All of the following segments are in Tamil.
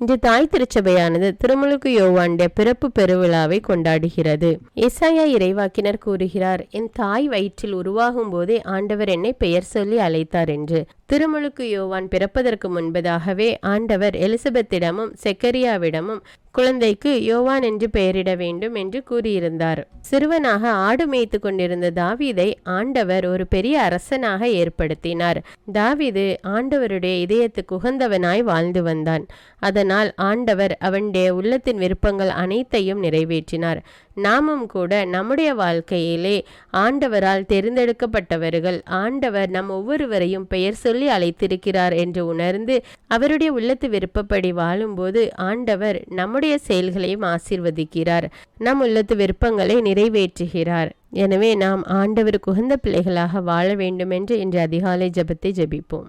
இன்று தாய் திருச்சபையானது திருமுழுக்கு யோவாண்ட பிறப்பு பெருவிழாவை கொண்டாடுகிறது. இசாயா இறைவாக்கினர் கூறுகிறார் என் தாய் வயிற்றில் உருவாகும் போதே ஆண்டவர் என்னை பெயர் சொல்லி அழைத்தார் என்று. திருமுழுக்கு யோவான் பிறப்பதற்கு முன்பதாகவே ஆண்டவர் எலிசபெத்திடமும் செக்கரியாவிடமும் குழந்தைக்கு யோவான் என்று பெயரிட வேண்டும் என்று கூறியிருந்தார். சிறுவனாக ஆடு மேய்த்து கொண்டிருந்த தாவீதை ஆண்டவர் ஒரு பெரிய அரசனாக ஏற்படுத்தினார். தாவீது ஆண்டவருடைய இதயத்துக்கு உகந்தவனாய் வாழ்ந்து வந்தான். அதன் அதனால் ஆண்டவர் அவனுடைய உள்ளத்தின் விருப்பங்கள் அனைத்தையும் நிறைவேற்றினார். நாமும் கூட நம்முடைய வாழ்க்கையிலே ஆண்டவரால் தேர்ந்தெடுக்கப்பட்டவர்கள் ஆண்டவர் நம் ஒவ்வொருவரையும் பெயர் சொல்லி அழைத்திருக்கிறார் என்று உணர்ந்து அவருடைய உள்ளத்து விருப்பப்படி வாழும்போது ஆண்டவர் நம்முடைய செயல்களையும் ஆசீர்வதிக்கிறார் நம் உள்ளத்து விருப்பங்களை நிறைவேற்றுகிறார். எனவே நாம் ஆண்டவருக்கு உகந்த பிள்ளைகளாக வாழ வேண்டும் என்று இன்று அதிகாலை ஜெபத்தை ஜபிப்போம்.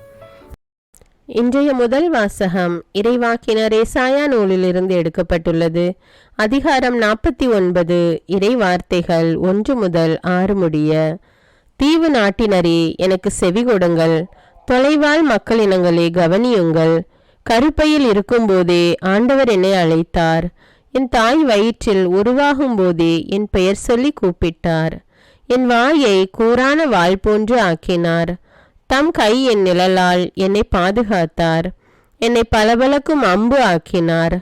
இன்றைய முதல் வாசகம் இறைவாக்கினர் ஏசாயா நூலிலிருந்து எடுக்கப்பட்டுள்ளது. அதிகாரம் நாற்பத்தி ஒன்பது இறை வார்த்தைகள் ஒன்று முதல் ஆறு முடிய தீவு நாட்டினரே எனக்கு செவி கொடுங்கள். தொலைவாழ் மக்களினங்களே கவனியுங்கள். கருப்பையில் இருக்கும்போதே ஆண்டவர் என்னை அழைத்தார். என் தாய் வயிற்றில் உருவாகும் போதே என் பெயர் சொல்லி கூப்பிட்டார். என் வாயை கூரான வாள் போன்று ஆக்கினார். தம் கை என் நிழலால் என்னை பாதுகாத்தார். என்னை பளபளக்கும் அம்பு ஆக்கினார்.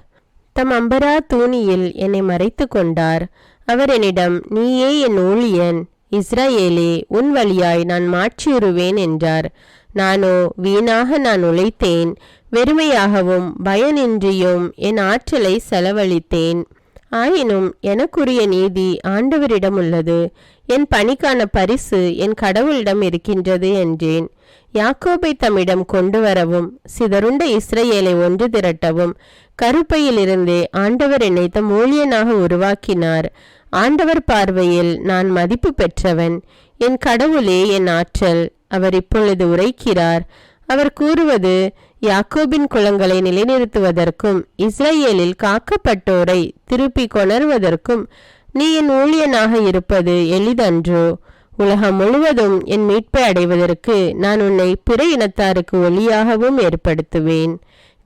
தம் அம்பரா தூணியில் என்னை மறைத்து கொண்டார். அவர் என்னிடம் நீயே என் ஊழியன். இஸ்ரேலே உன் வழியாய் நான் மாற்றியுறுவேன் என்றார். நானோ வீணாக நான் உழைத்தேன். வெறுமையாகவும் பயனின்றியும் என் ஆற்றலை செலவழித்தேன். ஆயினும் எனக்குரிய நீதி ஆண்டவரிடம் உள்ளது. என் பணிக்கான பரிசு என் கடவுளிடம் இருக்கின்றது என்றேன். யாக்கோபை தம்மிடம் கொண்டு வரவும் சிதறுண்ட இஸ்ரேலை ஒன்று திரட்டவும் கருப்பையிலிருந்தே ஆண்டவர் என்னை தம் ஊழியனாக உருவாக்கினார். ஆண்டவர் பார்வையில் நான் மதிப்பு பெற்றவன். என் கடவுளே என் ஆற்றல். அவர் இப்பொழுது உரைக்கிறார். அவர் கூறுவது யாக்கோபின் குளங்களை நிலைநிறுத்துவதற்கும் இஸ்ரேலில் காக்கப்பட்டோரை திருப்பி கொணர்வதற்கும் நீ என் ஊழியனாக இருப்பது எளிதன்றோ? உலகம் முழுவதும் என் மீட்பை அடைவதற்கு நான் உன்னை பிற இனத்தாருக்கு ஒளியாகவும் ஏற்படுத்துவேன்.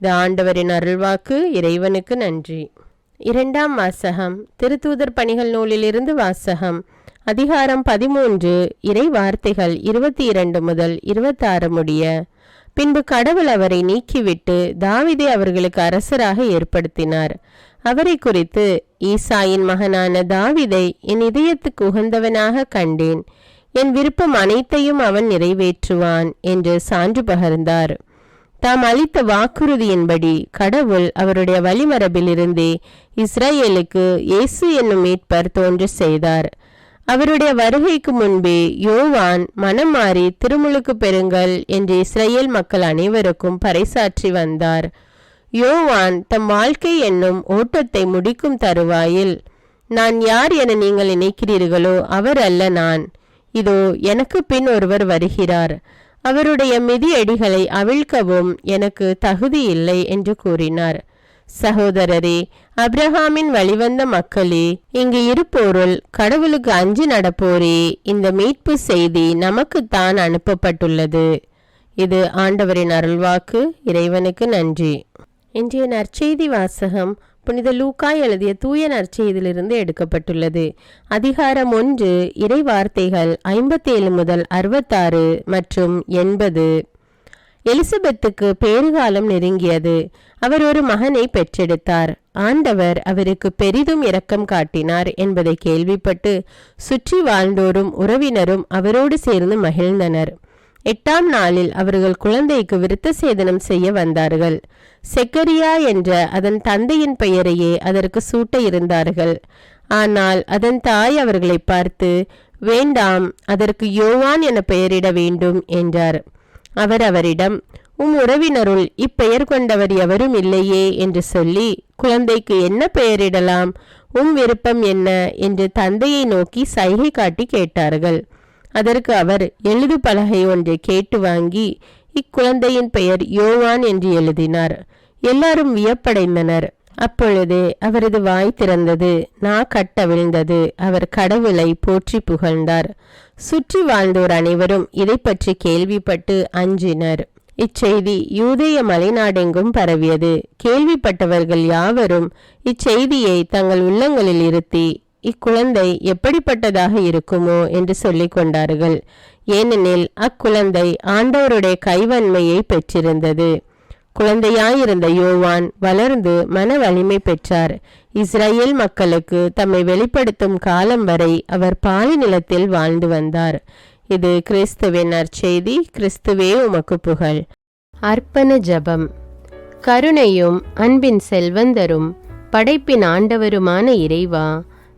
இது ஆண்டவரின் அருள்வாக்கு. இறைவனுக்கு நன்றி. இரண்டாம் வாசகம். திருத்தூதர் பணிகள் நூலிலிருந்து வாசகம். அதிகாரம் பதிமூன்று. இறை வார்த்தைகள் இருபத்தி இரண்டு முதல் இருபத்தாறு முடிய. பின்பு கடவுள் அவரை நீக்கிவிட்டு தாவிதை அவர்களுக்கு அரசராக ஏற்படுத்தினார். அவரை குறித்து ஈசாயின் மகனான தாவிதை என் இதயத்துக்கு உகந்தவனாக கண்டேன். என் விருப்பம் அனைத்தையும் அவன் நிறைவேற்றுவான் என்று சான்று பகர்ந்தார். தாம் அளித்த வாக்குறுதியின்படி கடவுள் அவருடைய வழிமரபிலிருந்தே இஸ்ரேலுக்கு இயேசு என்னும் மீட்பர் தோன்று செய்தார். அவருடைய வருகைக்கு முன்பே யோவான் மனம் மாறி திருமுழுக்கு பெறுங்கள் என்று இஸ்ரேல் மக்கள் அனைவருக்கும் பறைசாற்றி வந்தார். யோவான் தம் வாழ்க்கை என்னும் ஓட்டத்தை முடிக்கும் தருவாயில். நான் யார் என நீங்கள் நினைக்கிறீர்களோ அவர் அல்ல நான். இதோ எனக்கு பின் ஒருவர் வருகிறார். அவருடைய மிதியடிகளை அவிழ்க்கவும் எனக்கு தகுதி இல்லை என்று கூறினார். சகோதரரே அப்ரஹாமின் வழிவந்த மக்களே இங்கு இருப்போருள் கடவுளுக்கு அஞ்சு நடப்போரே இந்த மீட்பு செய்தி நமக்குத்தான் அனுப்பப்பட்டுள்ளது. இது ஆண்டவரின் அருள்வாக்கு. இறைவனுக்கு நன்றி. இன்றைய நற்செய்தி வாசகம் புனித லூக்காய் எழுதிய தூய நற்செய்தியிலிருந்து எடுக்கப்பட்டுள்ளது. அதிகாரம் ஒன்று இறை வார்த்தைகள் ஐம்பத்தேழு முதல் அறுபத்தாறு மற்றும் எண்பது. எலிசபெத்துக்கு பேறுகாலம் நெருங்கியது. அவர் ஒரு மகனை பெற்றெடுத்தார். ஆண்டவர் அவருக்கு பெரிதும் இரக்கம் காட்டினார் என்பதை கேள்விப்பட்டு சுற்றி வாழ்ந்தோரும் உறவினரும் அவரோடு சேர்ந்து மகிழ்ந்தனர். எட்டாம் நாளில் அவர்கள் குழந்தைக்கு விருத்த சேதனம் செய்ய வந்தார்கள். செக்கரியா என்ற அதன் தந்தையின் பெயரையே அதற்கு சூட்ட இருந்தார்கள். ஆனால் அதன் தாய் அவர்களை பார்த்து வேண்டாம் அதற்கு யோவான் என பெயரிட வேண்டும் என்றார். அவர் அவரிடம் உம் உறவினருள் இப்பெயர் கொண்டவர் எவரும் இல்லையே என்று சொல்லி குழந்தைக்கு என்ன பெயரிடலாம்? உம் விருப்பம் என்ன? என்று தந்தையை நோக்கி சைகை காட்டி கேட்டார்கள். அதற்கு அவர் எழுது பலகை ஒன்றை கேட்டு வாங்கி இக்குழந்தையின் பெயர் யோவான் என்று எழுதினார். எல்லாரும் வியப்படைந்தனர். அப்பொழுது அவரது வாய் திறந்தது. நா கட்டவிழ்ந்தது அவர் கடவுளை போற்றி புகழ்ந்தார். சுற்றி வாழ்ந்தோர் அனைவரும் இதை பற்றி கேள்விப்பட்டு அஞ்சினர். இச்செய்தி யூதேய மலைநாடெங்கும் பரவியது. கேள்விப்பட்டவர்கள் யாவரும் இச்செய்தியை தங்கள் உள்ளங்களில் இருத்தி இக்குழந்தை எப்படிப்பட்டதாக இருக்குமோ என்று சொல்லிக் கொண்டார்கள். ஏனெனில் அக்குழந்தை ஆண்டவருடைய கைவன்மையை பெற்றிருந்தது. குழந்தையாயிருந்த யோவான் வளர்ந்து மன வலிமை பெற்றார். இஸ்ரேல் மக்களுக்கு தம்மை வெளிப்படுத்தும் காலம் வரை அவர் பாலி நிலத்தில் வாழ்ந்து வந்தார். இது கிறிஸ்துவின் நற்செய்தி. கிறிஸ்துவே உமக்கு புகழ். அர்ப்பண ஜபம். கருணையும் அன்பின் செல்வந்தரும் படைப்பின் ஆண்டவருமான இறைவா